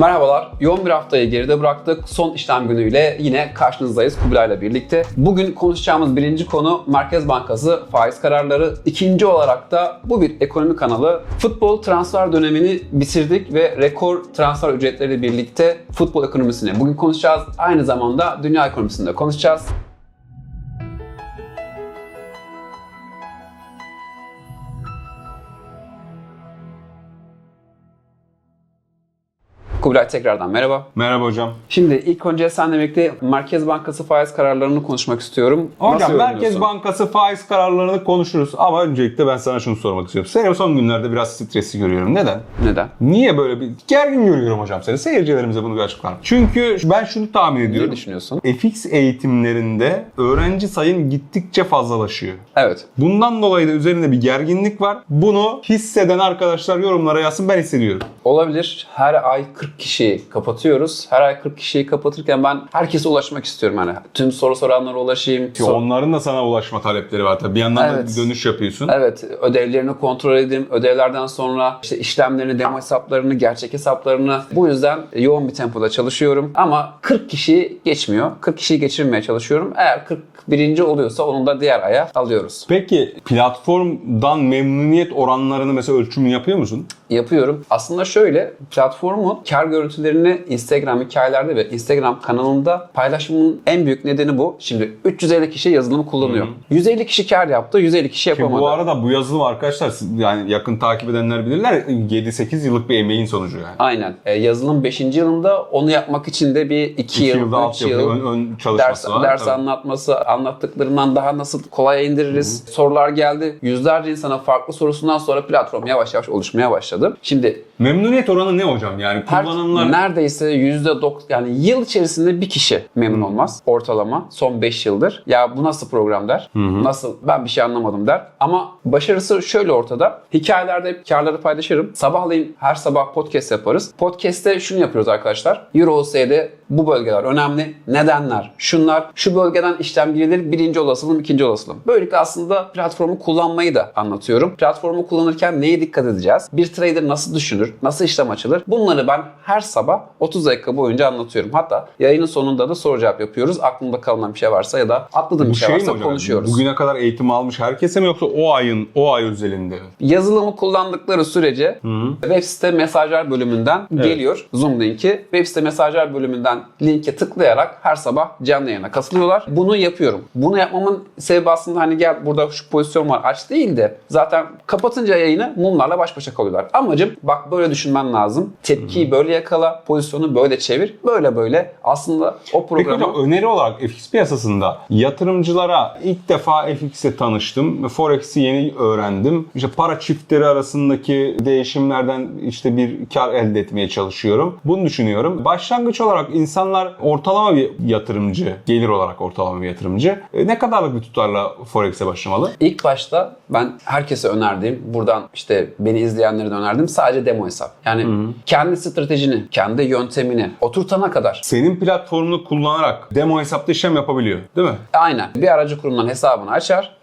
Merhabalar. Yoğun bir haftayı geride bıraktık. Son işlem günüyle yine karşınızdayız Kubilay'la birlikte. Bugün konuşacağımız birinci konu Merkez Bankası faiz kararları. İkinci olarak da bu bir ekonomi kanalı. Futbol transfer dönemini bitirdik ve rekor transfer ücretleriyle birlikte futbol ekonomisini bugün konuşacağız. Aynı zamanda dünya ekonomisini de konuşacağız. Kubilay tekrardan merhaba. Merhaba hocam. Şimdi ilk önce senle birlikte Merkez Bankası faiz kararlarını konuşmak istiyorum. Hocam Merkez? Bankası faiz kararlarını konuşuruz ama öncelikle ben sana şunu sormak istiyorum. Seni son günlerde biraz stresli görüyorum. Neden? Neden? Niye böyle bir gergin görüyorum hocam seni? Seyircilerimize bunu bir açıklar. mısın? Çünkü ben şunu tahmin Ne ediyorum. düşünüyorsun? FX eğitimlerinde öğrenci sayın gittikçe fazlalaşıyor. Evet. Bundan dolayı da üzerinde bir gerginlik var. Bunu hisseden arkadaşlar yorumlara yazsın ben hissediyorum. Olabilir. Her ay 40 kişiyi kapatıyoruz. Her ay 40 kişiyi kapatırken ben herkese ulaşmak istiyorum. Yani tüm soru soranlara ulaşayım. Ki Sor- onların da sana ulaşma talepleri var tabii. Bir yandan Evet. da dönüş yapıyorsun. Evet, ödevlerini kontrol edeyim. Ödevlerden sonra işte işlemlerini, demo hesaplarını, gerçek hesaplarını. Bu yüzden yoğun bir tempoda çalışıyorum. Ama 40 kişi geçmiyor. 40 kişiyi geçirmeye çalışıyorum. Eğer 41. oluyorsa onu da diğer aya alıyoruz. Peki platformdan memnuniyet oranlarını mesela ölçümünü yapıyor musun? yapıyorum. Aslında şöyle platformun kar görüntülerini Instagram hikayelerde ve Instagram kanalında paylaşımının en büyük nedeni bu. Şimdi 350 kişi yazılımı kullanıyor. 150 kişi kar yaptı, 150 kişi Ki yapamadı. bu arada bu yazılım arkadaşlar yani yakın takip edenler bilirler 7-8 yıllık bir emeğin sonucu yani. Aynen. E, yazılım 5. yılında onu yapmak için de bir 2 2 yıl, yılda 3 altyapı yıl ön, ön ders, var. ders Tabii. anlatması, anlattıklarından daha nasıl kolay indiririz. Sorular geldi. Yüzlerce insana farklı sorusundan sonra platform yavaş yavaş oluşmaya başladı. Şimdi Memnuniyet oranı ne hocam? Yani Her, kullananlar neredeyse yüzde dok yani yıl içerisinde bir kişi memnun olmaz ortalama son 5 yıldır. Ya bu nasıl program der. Nasıl ben bir şey anlamadım der. Ama başarısı şöyle ortada. Hikayelerde hep karları paylaşırım. Sabahleyin her sabah podcast yaparız. Podcast'te şunu yapıyoruz arkadaşlar. Euro OS'de bu bölgeler önemli. Nedenler? Şunlar. Şu bölgeden işlem girilir. Birinci olasılığım, ikinci olasılığım. Böylelikle aslında platformu kullanmayı da anlatıyorum. Platformu kullanırken neye dikkat edeceğiz? Bir trader nasıl düşünür? Nasıl işlem açılır? Bunları ben her sabah 30 dakika boyunca anlatıyorum. Hatta yayının sonunda da soru cevap yapıyoruz. Aklımda kalan bir şey varsa ya da atladığım bu bir şey, şey varsa hocam? konuşuyoruz. Bugüne kadar eğitim almış herkese mi yoksa o ayın o ay özelinde? Yazılımı kullandıkları sürece web site mesajlar bölümünden geliyor Zoom linki. Web site mesajlar bölümünden linke tıklayarak her sabah canlı yayına katılıyorlar. Bunu yapıyorum. Bunu yapmamın sebebi aslında hani gel burada şu pozisyon var aç değil de zaten kapatınca yayını mumlarla baş başa kalıyorlar. Amacım bak böyle düşünmen lazım. Tepkiyi böyle yakala, pozisyonu böyle çevir. Böyle böyle aslında o Peki programı hocam öneri olarak FX piyasasında yatırımcılara ilk defa FX'e tanıştım. Forex'i yeni öğrendim. İşte para çiftleri arasındaki değişimlerden işte bir kar elde etmeye çalışıyorum. Bunu düşünüyorum. Başlangıç olarak insanlar ortalama bir yatırımcı, gelir olarak ortalama bir yatırımcı e, ne kadarlık bir tutarla Forex'e başlamalı? İlk başta ben herkese önerdiğim, buradan işte beni izleyenlere önerdiğim sadece demo hesap. Yani kendi stratejini, kendi yöntemini oturtana kadar. Senin platformunu kullanarak demo hesapta işlem yapabiliyor değil mi? Aynen. Bir aracı kurumdan hesabını açar.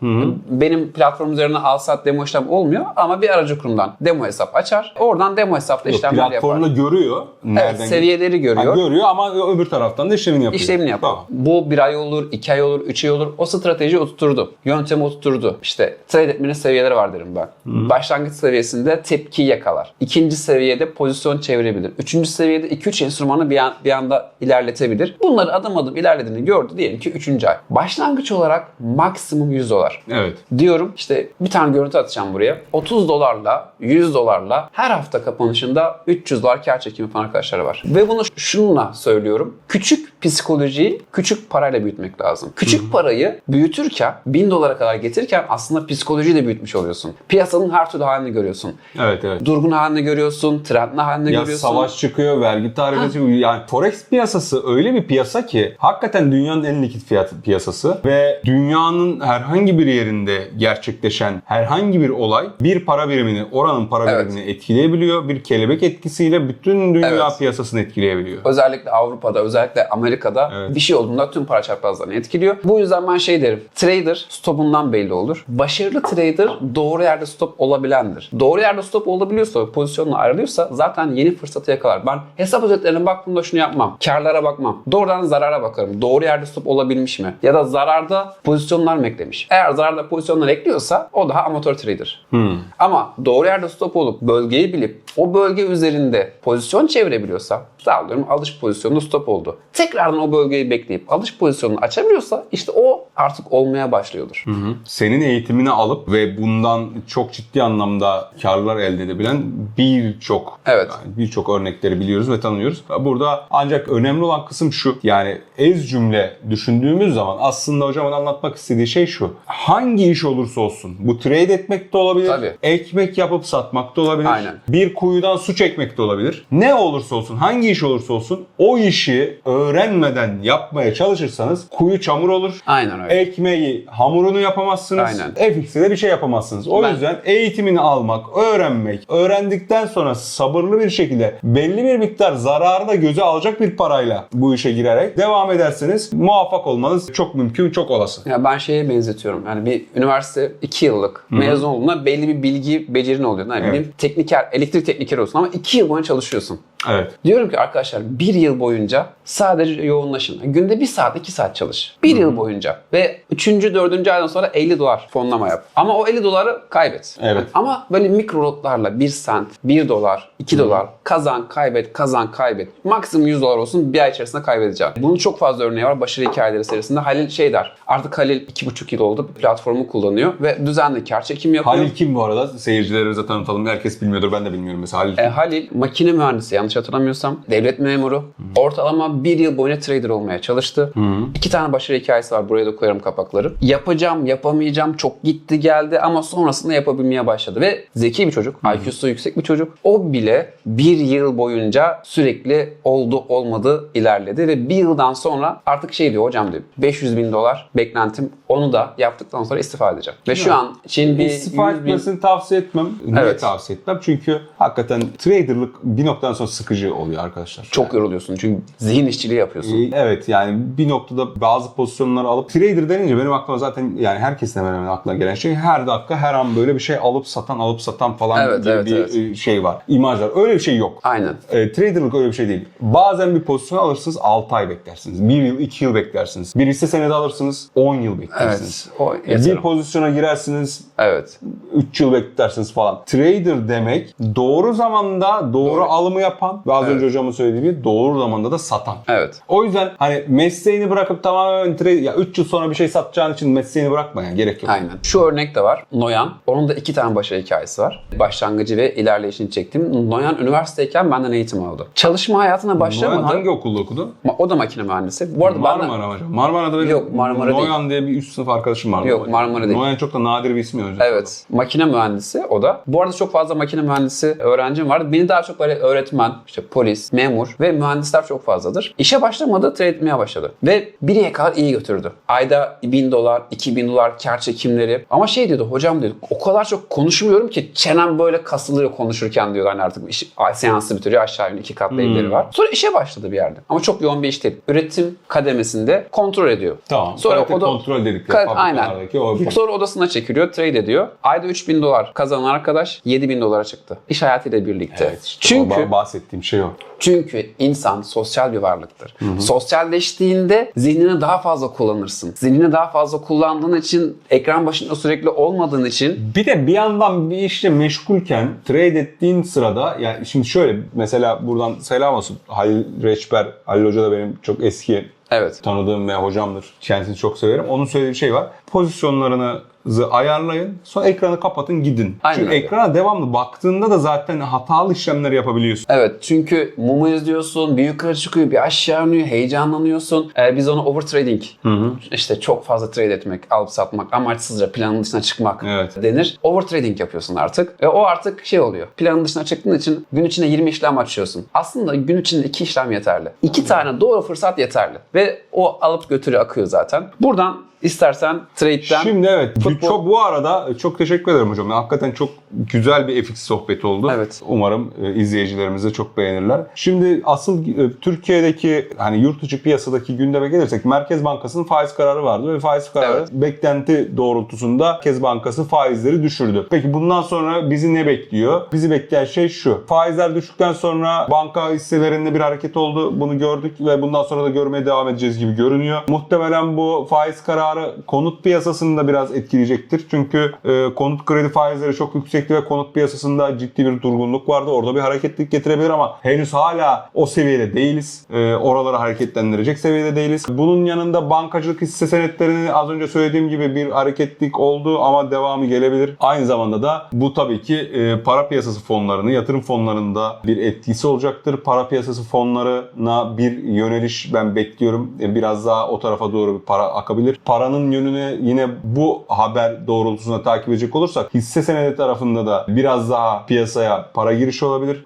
Benim platform üzerine al sat demo işlem olmuyor ama bir aracı kurumdan demo hesap açar. Oradan demo hesapta işlemler yapar. Platformda görüyor. Nereden Evet, seviyeleri görüyor. Ha, görüyor ama öbür taraftan da işlemini yapıyor. İşlemini yapar. Tamam. Bu bir ay olur, iki ay olur, üç ay olur. O strateji oturturdu. Yöntemi oturturdu. İşte trade etmenin seviyeleri var derim ben. Başlangıç seviyesinde tepki yakalar. İkinci seviyede pozisyon çevirebilir. Üçüncü seviyede 2-3 enstrümanı bir, an, bir anda ilerletebilir. Bunları adım adım ilerlediğini gördü diyelim ki 3. ay. Başlangıç olarak maksimum 100 dolar. Evet. Diyorum işte bir tane görüntü atacağım buraya. 30 dolarla 100 dolarla her hafta kapanışında 300 dolar kar çekimi yapan arkadaşlar var. Ve bunu şununla söylüyorum. Küçük psikolojiyi küçük parayla büyütmek lazım. Küçük parayı büyütürken 1000 dolara kadar getirirken aslında psikolojiyi de büyütmüş oluyorsun. Piyasanın her türlü halini görüyorsun. Evet evet. Durgun halini görüyorsun, trendli halini Ya görüyorsun. savaş çıkıyor, vergi tarifi çıkıyor. Yani Forex piyasası öyle bir piyasa ki hakikaten dünyanın en likit fiyat piyasası ve dünyanın herhangi bir yerinde gerçekleşen herhangi bir olay bir para birimini, oranın para Evet. birimini etkileyebiliyor. Bir kelebek etkisiyle bütün dünya Evet. piyasasını etkileyebiliyor. Özellikle Avrupa'da, özellikle Amerika'da Evet. bir şey olduğunda tüm para çarpazlarını etkiliyor. Bu yüzden ben şey derim. Trader stopundan belli olur. Başarılı trader doğru yerde stop olabilendir. Doğru yerde stop olabiliyorsa, pozisyonla ayrılıyorsa zaten yeni fırsatı yakalamıştır. kadar. Ben hesap özetlerine baktığımda şunu yapmam. Karlara bakmam. Doğrudan zarara bakarım. Doğru yerde stop olabilmiş mi? Ya da zararda pozisyonlar mı eklemiş? Eğer zararda pozisyonlar ekliyorsa o daha amatör trader. Ama doğru yerde stop olup bölgeyi bilip o bölge üzerinde pozisyon çevirebiliyorsa sağlıyorum alış pozisyonu stop oldu. Tekrardan o bölgeyi bekleyip alış pozisyonunu açabiliyorsa işte o artık olmaya başlıyordur. Senin eğitimini alıp ve bundan çok ciddi anlamda karlar elde edebilen birçok Evet. yani birçok örnekleri biliyoruz ve tanıyoruz. Burada ancak önemli olan kısım şu. Yani ez cümle düşündüğümüz zaman aslında hocamın anlatmak istediği şey şu. Hangi iş olursa olsun bu trade etmek de olabilir. Tabii. Ekmek yapıp satmak da olabilir. Aynen. Bir kuyudan su çekmek de olabilir. Ne olursa olsun, hangi iş olursa olsun o işi öğrenmeden yapmaya çalışırsanız kuyu çamur olur. Aynen öyle. Ekmeği, hamurunu yapamazsınız. Aynen. FX'de de bir şey yapamazsınız. O Ben- yüzden eğitimini almak, öğrenmek, öğrendikten sonra sabırlı bir şekilde belli bir miktar zararı da göze alacak bir parayla bu işe girerek devam ederseniz muvaffak olmanız çok mümkün, çok olası. Ya ben şeye benzetiyorum. Yani bir üniversite 2 yıllık mezun olduğunda belli bir bilgi becerin oluyor. Yani Evet. tekniker, elektrik teknikeri olsun ama 2 yıl boyunca çalışıyorsun. Evet. Diyorum ki arkadaşlar bir yıl boyunca sadece yoğunlaşın. Günde bir saat iki saat çalış. Bir yıl boyunca. Ve üçüncü dördüncü aydan sonra 50 dolar fonlama yap. Ama o 50 doları kaybet. Evet. Ama böyle mikro lotlarla 1 sent, 1 dolar, 2 dolar kazan kaybet kazan kaybet. Maksimum 100 dolar olsun bir ay içerisinde kaybedeceğim. Bunun çok fazla örneği var başarı hikayeleri serisinde. Halil şey der. Artık Halil 2,5 yıl oldu platformu kullanıyor ve düzenli kar çekim yapıyor. Halil kim bu arada? Seyircilerimize tanıtalım. Herkes bilmiyordur. Ben de bilmiyorum mesela. Halil E, Halil makine mühendisi yanlış hatırlamıyorsam. Devlet memuru. Ortalama bir yıl boyunca trader olmaya çalıştı. İki tane başarı hikayesi var. Buraya da koyarım kapakları. Yapacağım, yapamayacağım. Çok gitti geldi ama sonrasında yapabilmeye başladı. Ve zeki bir çocuk. IQ'su yüksek bir çocuk. O bile bir yıl boyunca sürekli oldu olmadı ilerledi. Ve bir yıldan sonra artık şey diyor hocam diyor 500 bin dolar beklentim. Onu da yaptıktan sonra istifa edeceğim. Ve şu an için bir İstifa 100 bin... etmesini tavsiye etmem. Niye Evet. tavsiye etmem? Çünkü hakikaten traderlık bir noktadan sonra sıkıcı oluyor arkadaşlar. Çok yoruluyorsun çünkü zihin işçiliği yapıyorsun. Ee, Evet yani bir noktada bazı pozisyonları alıp trader denince benim aklıma zaten yani herkesin hemen hemen aklına gelen şey her dakika her an böyle bir şey alıp satan alıp satan falan Evet, gibi evet, bir evet. e, şey var. İmaj var. Öyle bir şey yok. Aynen. E, traderlık öyle bir şey değil. Bazen bir pozisyon alırsınız 6 ay beklersiniz. 1 yıl 2 yıl beklersiniz. Bir hisse senedi alırsınız 10 yıl beklersiniz. Evet. O bir pozisyona girersiniz Evet. 3 yıl beklersiniz falan. Trader demek doğru zamanda doğru, Doğru. alımı yapan ve az Evet. önce hocamın söylediği gibi doğru zamanda da satan. Evet. O yüzden hani mesleğini bırakıp tamamen trade ya 3 yıl sonra bir şey satacağın için mesleğini bırakma yani gerek yok. Aynen. Şu örnek de var. Noyan. Onun da iki tane başarı hikayesi var. Başlangıcı ve ilerleyişini çektim. Noyan üniversiteyken benden eğitim aldı. Çalışma hayatına Noyan başlamadı. hangi okulda okudu? O da makine mühendisi. Bu arada benden... Marmara hocam. Marmara'da benim Yok, Marmara değil. Noyan diye bir üst sınıf arkadaşım vardı. Yok, Marmara değil. Noyan çok da nadir bir ismi hocam. Evet. Makine mühendisi o da. Bu arada çok fazla makine mühendisi öğrencim var. Beni daha çok böyle öğretmen, işte polis, memur ve mühendisler çok fazladır. İşe başlamadı, trade etmeye başladı. Ve biriye kadar iyi götürdü. Ayda 1000 dolar, 2000 dolar kar çekimleri. Ama şey diyordu, hocam diyordu, o kadar çok konuşmuyorum ki çenem böyle kasılıyor konuşurken diyordu. Hani artık iş, seansı bitiriyor aşağı yukarı iki katlı evleri var. Sonra işe başladı bir yerde. Ama çok yoğun bir iş değil. Üretim kademesinde kontrol ediyor. Tamam. Sonra Kalite o da- kontrol dedikleri Ka- aynen. o Sonra odasına çekiliyor, trade ediyor. Ayda 3000 dolar kazanan arkadaş 7000 dolara çıktı. İş hayatıyla birlikte. Evet, işte çünkü o bahsettiğim şey o. çünkü insan sosyal bir varlıktır. Sosyalleştiğinde zihnini daha fazla kullanırsın. Zihnini daha fazla kullandığın için, ekran başında sürekli olmadığın için Bir de bir yandan bir işle meşgulken trade ettiğin sırada yani şimdi şöyle mesela buradan selam olsun Halil Reçber, Halil Hoca da benim çok eski evet. tanıdığım ve hocamdır. Kendisini çok severim. Onun söylediği bir şey var. Pozisyonlarınızı ayarlayın. Sonra ekranı kapatın gidin. Aynen Çünkü öyle. ekrana devamlı baktığında da zaten hatalı işlemler yapabiliyorsun. Evet çünkü mumu izliyorsun, bir yukarı çıkıyor, bir aşağı iniyor, heyecanlanıyorsun. Ee, biz ona overtrading, işte çok fazla trade etmek, alıp satmak, amaçsızca planın dışına çıkmak Evet. denir. Overtrading yapıyorsun artık. Ve o artık şey oluyor. Planın dışına çıktığın için gün içinde 20 işlem açıyorsun. Aslında gün içinde 2 işlem yeterli. 2 tane doğru fırsat yeterli. Ve o alıp götürü akıyor zaten. Buradan istersen trade'den Şimdi evet futbol çok bu arada çok teşekkür ederim hocam. Hakikaten çok güzel bir FX sohbeti oldu. Evet. Umarım e, izleyicilerimiz de çok beğenirler. Şimdi asıl e, Türkiye'deki hani yurt dışı piyasadaki gündeme gelirsek Merkez Bankası'nın faiz kararı vardı ve faiz kararı Evet. beklenti doğrultusunda Merkez Bankası faizleri düşürdü. Peki bundan sonra bizi ne bekliyor? Bizi bekleyen şey şu. Faizler düştükten sonra banka hisselerinde bir hareket oldu. Bunu gördük ve bundan sonra da görmeye devam edeceğiz gibi görünüyor. Muhtemelen bu faiz kararı konut piyasasını da biraz etkileyecektir. Çünkü e, konut kredi faizleri çok yüksekti ve konut piyasasında ciddi bir durgunluk vardı. Orada bir hareketlilik getirebilir ama henüz hala o seviyede değiliz. E, oraları hareketlendirecek seviyede değiliz. Bunun yanında bankacılık hisse senetlerini az önce söylediğim gibi bir hareketlik oldu ama devamı gelebilir. Aynı zamanda da bu tabii ki e, para piyasası fonlarını, yatırım fonlarında bir etkisi olacaktır. Para piyasası fonlarına bir yöneliş ben bekliyorum. E, biraz daha o tarafa doğru bir para akabilir. Paranın yönünü yine bu haber doğrultusunda takip edecek olursak hisse senedi tarafında da biraz daha piyasaya para girişi olabilir.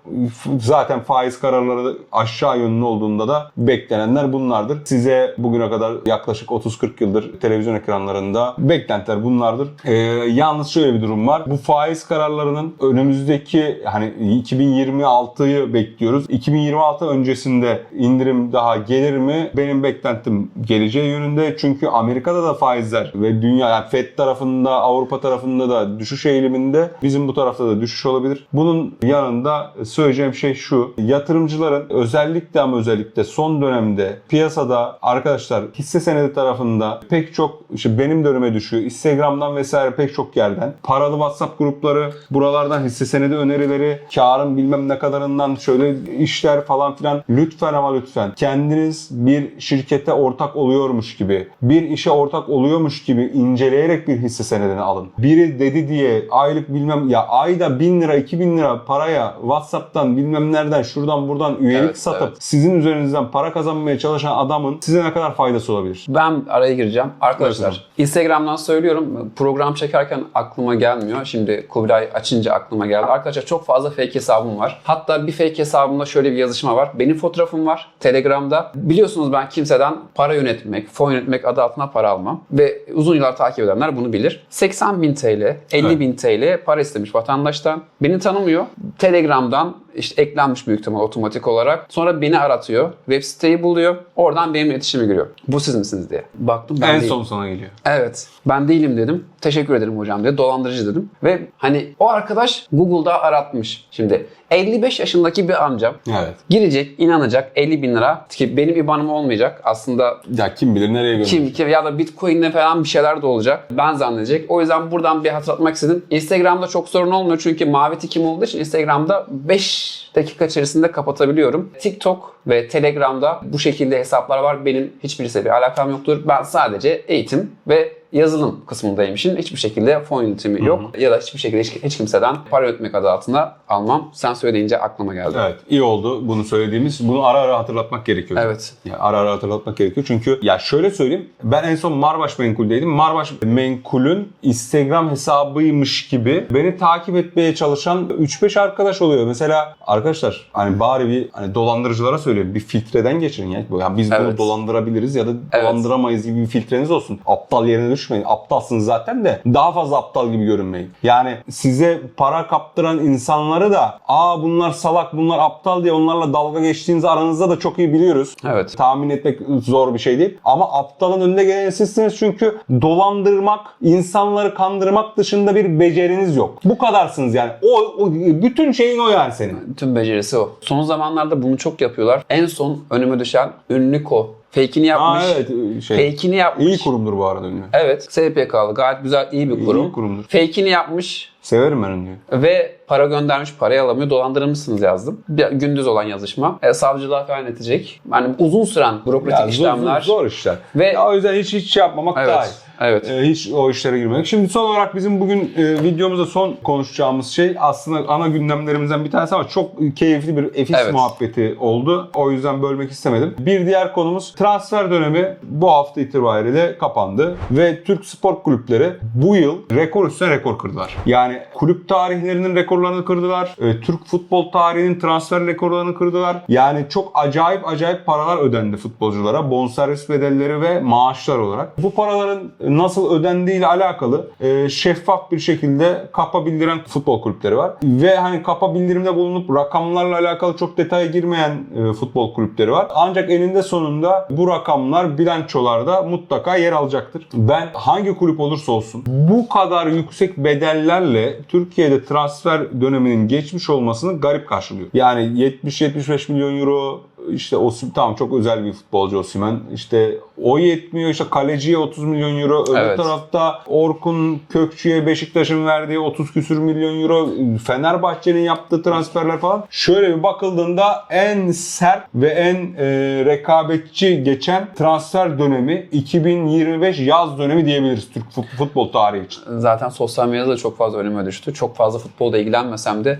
Zaten faiz kararları aşağı yönlü olduğunda da beklenenler bunlardır. Size bugüne kadar yaklaşık 30-40 yıldır televizyon ekranlarında beklentiler bunlardır. Ee, yalnız şöyle bir durum var. Bu faiz kararlarının önümüzdeki hani 2026'yı bekliyoruz. 2026 öncesinde indirim daha gelir mi? Benim beklentim geleceği yönünde. Çünkü Amerika'da da faizler ve dünya yani FED tarafında Avrupa tarafında da düşüş eğiliminde bizim bu tarafta da düşüş olabilir. Bunun yanında söyleyeceğim şey şu. Yatırımcıların özellikle ama özellikle son dönemde piyasada arkadaşlar hisse senedi tarafında pek çok işte benim de önüme düşüyor. Instagram'dan vesaire pek çok yerden paralı WhatsApp grupları, buralardan hisse senedi önerileri, karın bilmem ne kadarından şöyle işler falan filan. Lütfen ama lütfen kendiniz bir şirkete ortak oluyormuş gibi, bir işe ortak oluyormuş gibi inceleyerek bir hisse senedini alın. Biri dedi diye aylık bilmem ya ayda 1000 lira 2000 lira paraya WhatsApp'tan bilmem nereden şuradan buradan üyelik Evet, satıp evet. sizin üzerinizden para kazanmaya çalışan adamın size ne kadar faydası olabilir? Ben araya gireceğim. Arkadaşlar Buyurun. Instagram'dan söylüyorum. Program çekerken aklıma gelmiyor. Şimdi Kubilay açınca aklıma geldi. Arkadaşlar çok fazla fake hesabım var. Hatta bir fake hesabımda şöyle bir yazışma var. Benim fotoğrafım var Telegram'da. Biliyorsunuz ben kimseden para yönetmek, fon yönetmek adı altına para almam. Ve uzun yıllar takip edenler bunu bilir. 80 bin TL, 50 Evet. bin TL para istemiş vatandaştan. Beni tanımıyor. Telegram'dan işte eklenmiş büyük ihtimal otomatik olarak. Sonra beni aratıyor. Web siteyi buluyor. Oradan benimle iletişime giriyor. Bu siz misiniz diye. Baktım ben en değilim. son sana geliyor. Evet. Ben değilim dedim. Teşekkür ederim hocam diye. Dolandırıcı dedim. Ve hani o arkadaş Google'da aratmış. Şimdi 55 yaşındaki bir amcam Evet. girecek, inanacak 50 bin lira ki benim IBAN'ım olmayacak. Aslında Ya kim bilir nereye gönderiyor. kim, kim ya da Bitcoin'le falan bir şeyler de olacak. Ben zannedecek. O yüzden buradan bir hatırlatmak istedim. Instagram'da çok sorun olmuyor çünkü mavi tikim olduğu için Instagram'da 5 dakika içerisinde kapatabiliyorum. TikTok ve Telegram'da bu şekilde hesaplar var. Benim hiçbirisiyle bir alakam yoktur. Ben sadece eğitim ve yazılım kısmındayım işin. Hiçbir şekilde fon yönetimi yok. Ya da hiçbir şekilde hiç, hiç kimseden para ödetmek adı altında almam. Sen söyleyince aklıma geldi. Evet iyi oldu bunu söylediğimiz. Bunu ara ara hatırlatmak gerekiyor. Evet. Ya ara ara hatırlatmak gerekiyor. Çünkü ya şöyle söyleyeyim. Ben en son Marbaş Menkul'deydim. Marbaş Menkul'ün Instagram hesabıymış gibi beni takip etmeye çalışan 3-5 arkadaş oluyor. Mesela arkadaşlar hani bari bir hani dolandırıcılara söylüyorum. Bir filtreden geçirin ya. Yani biz bunu Evet. dolandırabiliriz ya da Evet. dolandıramayız gibi bir filtreniz olsun. Aptal yerine düşmeyin. Aptalsınız zaten de daha fazla aptal gibi görünmeyin. Yani size para kaptıran insanları da aa bunlar salak bunlar aptal diye onlarla dalga geçtiğinizi aranızda da çok iyi biliyoruz. Evet. Tahmin etmek zor bir şey değil. Ama aptalın önüne gelen sizsiniz çünkü dolandırmak, insanları kandırmak dışında bir beceriniz yok. Bu kadarsınız yani. O, o bütün şeyin o yani senin. Tüm becerisi o. Son zamanlarda bunu çok yapıyorlar. En son önüme düşen Ünlüko. Fake'ini yapmış. Aa evet şey. Fake'ini yapmış. İyi kurumdur bu arada ünlü. Evet. SPK'lı gayet güzel iyi bir kurum. İyi kurumdur. Fake'ini yapmış Severim ben ünlüyü. ve para göndermiş parayı alamıyor. Dolandırılmışsınız yazdım. Bir, gündüz olan yazışma. E, savcılığa falan edecek. Yani uzun süren bürokratik Ya zor, işlemler. zor işler. Ve- Ya o yüzden hiç hiç şey yapmamak daha iyi. Evet. Ee, hiç o işlere girmemek. Şimdi son olarak bizim bugün e, videomuzda son konuşacağımız şey aslında ana gündemlerimizden bir tanesi ama çok keyifli bir FX Evet. muhabbeti oldu. O yüzden bölmek istemedim. Bir diğer konumuz transfer dönemi bu hafta itibariyle kapandı ve Türk spor kulüpleri bu yıl rekor üstüne rekor kırdılar. Yani kulüp tarihlerinin rekorlarını kırdılar. E, Türk futbol tarihinin transfer rekorlarını kırdılar. Yani çok acayip acayip paralar ödendi futbolculara. Bonservis bedelleri ve maaşlar olarak. Bu paraların nasıl ödendiği ile alakalı e, şeffaf bir şekilde kapa bildiren futbol kulüpleri var. Ve hani kapa bildirimde bulunup rakamlarla alakalı çok detaya girmeyen e, futbol kulüpleri var. Ancak eninde sonunda bu rakamlar bilançolarda mutlaka yer alacaktır. Ben hangi kulüp olursa olsun bu kadar yüksek bedellerle Türkiye'de transfer döneminin geçmiş olmasını garip karşılıyor. Yani 70-75 milyon euro işte Osim tamam çok özel bir futbolcu Osimhen. İşte o yetmiyor işte kaleciye 30 milyon euro. Öbür Evet. tarafta Orkun Kökçü'ye Beşiktaş'ın verdiği 30 küsür milyon euro. Fenerbahçe'nin yaptığı transferler falan. Şöyle bir bakıldığında en sert ve en e, rekabetçi geçen transfer dönemi 2025 yaz dönemi diyebiliriz Türk fut- futbol tarihi için. Zaten sosyal medyada da çok fazla önüme düştü. Çok fazla futbolda ilgilenmesem de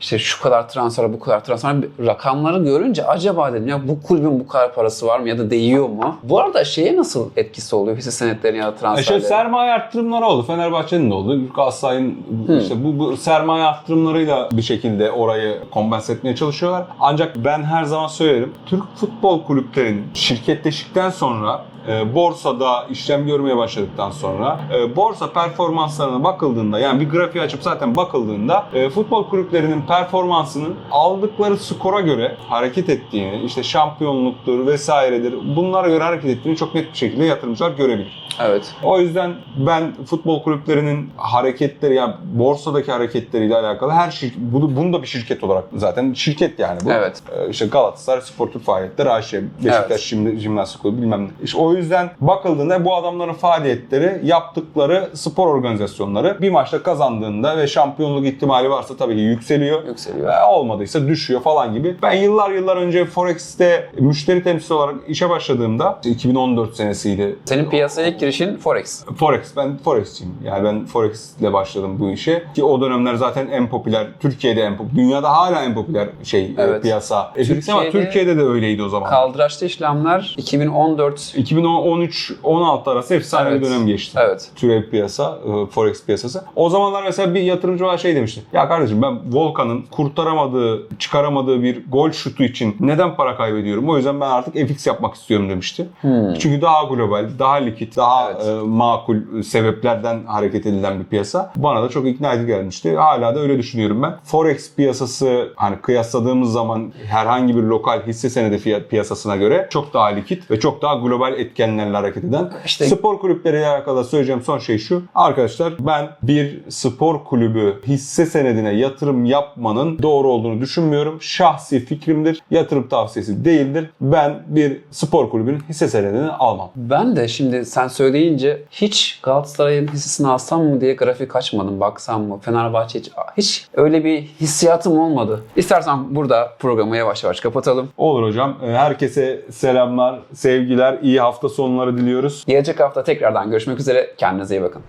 işte şu kadar transfer, bu kadar transfer rakamları görünce acaba dedim ya bu kulübün bu kadar parası var mı ya da değiyor mu? Bu arada şeye nasıl etkisi oluyor hisse senetlerine ya da E şey, sermaye arttırımları oldu. Fenerbahçe'nin de oldu. Galatasaray'ın işte bu, bu sermaye arttırımlarıyla bir şekilde orayı kompense etmeye çalışıyorlar. Ancak ben her zaman söylerim. Türk futbol kulüplerinin şirketleştikten sonra e, borsada işlem görmeye başladıktan sonra e, borsa performanslarına bakıldığında yani bir grafiği açıp zaten bakıldığında e, futbol kulüplerinin performansının aldıkları skora göre hareket ettiğini işte şampiyonluktur vesairedir bunlara göre hareket ettiğini çok net bir şekilde yatırımcılar görebilir. Evet. O yüzden ben futbol kulüplerinin hareketleri yani borsadaki hareketleriyle alakalı her şey bunu, bunu da bir şirket olarak zaten şirket yani bu. Evet. Ee, işte Galatasaray Sportif Faaliyetler AŞ, Beşiktaş Evet. Jim- Jimnastik Kulübü bilmem ne. İşte o yüzden bakıldığında bu adamların faaliyetleri, yaptıkları spor organizasyonları bir maçta kazandığında ve şampiyonluk ihtimali varsa tabii ki yükseliyor. Yükseliyor. Ve olmadıysa düşüyor falan gibi. Ben yıllar yıllar önce Forex'te müşteri temsilcisi olarak işe başladığımda 2014 senesiydi. Senin piyasaya ilk girişin Forex. Forex, ben Forex'ciyim. Yani ben Forex ile başladım bu işe. Ki o dönemler zaten en popüler, Türkiye'de en popüler, dünyada hala en popüler şey e, Evet. piyasa. FX ama Türkiye'de- Türkiye'de de öyleydi o zaman. Kaldıraçlı işlemler 2014 2013-16 arası efsane Evet. bir dönem geçti. Evet. Türev piyasa, e, Forex piyasası. O zamanlar mesela bir yatırımcı bana şey demişti. Ya kardeşim ben Volkan'ın kurtaramadığı, çıkaramadığı bir gol şutu için neden para kaybediyorum? O yüzden ben artık FX yapmak istiyorum demişti. Çünkü daha global, daha likit, daha Hmm. Evet. e, makul sebeplerden hareket edilen bir piyasa. Bana da çok ikna edici gelmişti. Hala da öyle düşünüyorum ben. Forex piyasası hani kıyasladığımız zaman herhangi bir lokal hisse senedi fiyat piyasasına göre çok daha likit ve çok daha global etkenlerle hareket eden. İşte- Spor kulüpleriyle alakalı söyleyeceğim son şey şu. Arkadaşlar ben bir spor kulübü hisse senedine yatırım yapmanın doğru olduğunu düşünmüyorum. Şahsi fikrimdir. Yatırım tavsiyesi değildir. Ben bir spor kulübünün hisse senedini almam. Ben de şimdi sen söyleyince hiç Galatasaray'ın hissesini alsam mı diye grafik açmadım. Baksam mı? Fenerbahçe hiç, hiç öyle bir hissiyatım olmadı. İstersen burada programı yavaş yavaş kapatalım. Olur hocam. Herkese selamlar, sevgiler, iyi hafta sonları diliyoruz. Gelecek hafta tekrardan görüşmek üzere. Kendinize iyi bakın.